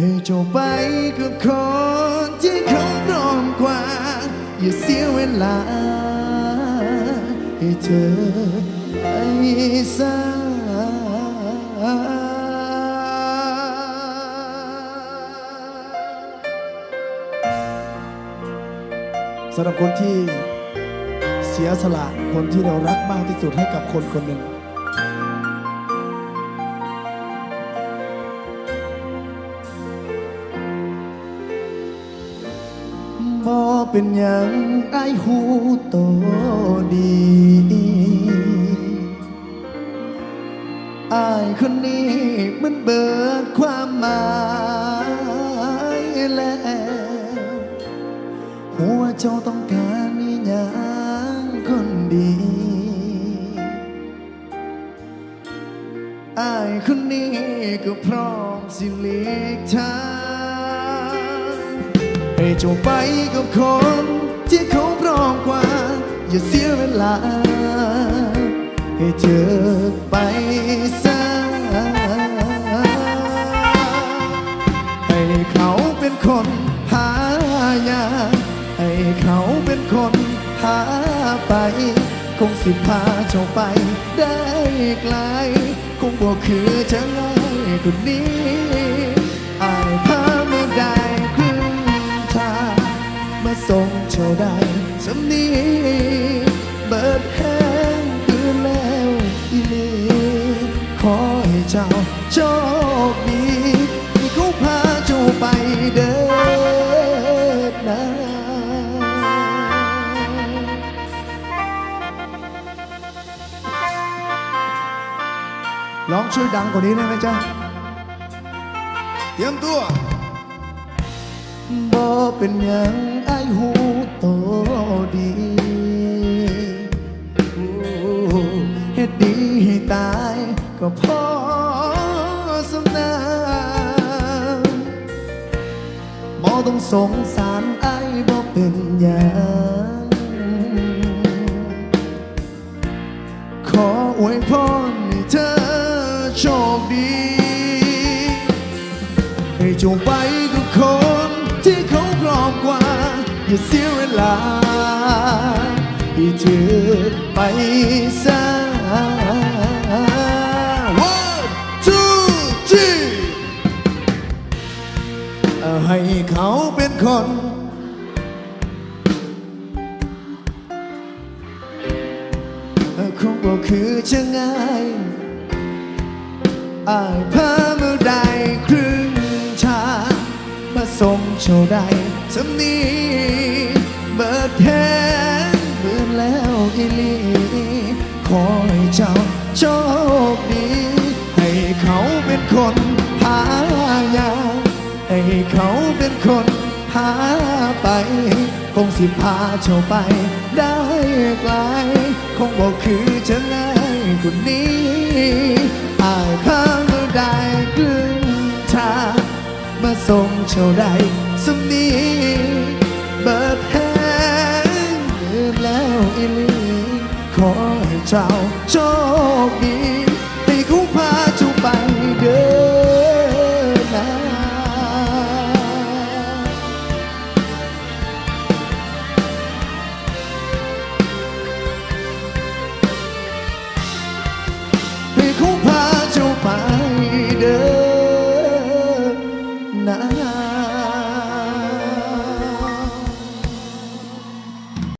ให้เจ้าไปกับคนที่เขาพร้อมกว่า อย่าเสียเวลา ให้เธอไปซะสำหรับคนที่เสียสละคนที่เรารักมากที่สุดให้กับคนคนหนึ่ง เป็นหยังไอ้หูโตดีอายคนนี้มันเบิดความหมายแล้วหัวเจ้าต้องการนี่ยังคนดีอายคนนี้ก็พร้อมสิเลีกทาง ให้เจ้าไปกับคนที่เขาพร้อมกว่า อย่าเสียเวลา ให้เธอไปซะให้เขาเป็นคนหายา ให้เขาเป็นคนหาไป คงสิพาเจ้าไปได้ไกล คงบอกคือจะง่ายกว่านี้อายพาไม่ได้ มาส่งเจ้าได้สำนี้เบิดแห้งคืนแล้วอีหลีขอให้เจ้าโชคดีที่เขาพาเจ้าไปเดินนะร้องช่วยดังกว่านี้ได้ไหมจ๊ะ เตรียมตัวบ่เป็นหยังไอายหูโตดีโอ้เฮ็ดดีให้ตายก็พอสำนาบ่ต้องสงสารไอ้บ่เป็นหยังขออวยพรให้เธอโชคดี ให้จงไปกับคน อย่าเสียเวลาให้เธอไปซะ One two three ให้เขาเป็นคนคงบอกคือจะง่ายอายพาเมื่อใดครึ่งทางมาส่งเท่าใด สำนี้เบิดแทนเบิดแล้วอีลีขอให้เจ้าโชคดี ให้เขาเป็นคนหายาให้เขาเป็นคนหาไป คงสิพาเจ้าไปได้ไกล คงบอกคือจะง่ายกว่านี้อายข้างเมื่อใดครึ่งทางมาส่งเท่าใด สนี้เบิดแห้งเบิดแล้วอีหลีขอให้เจ้าโชคดีในคุ้มพา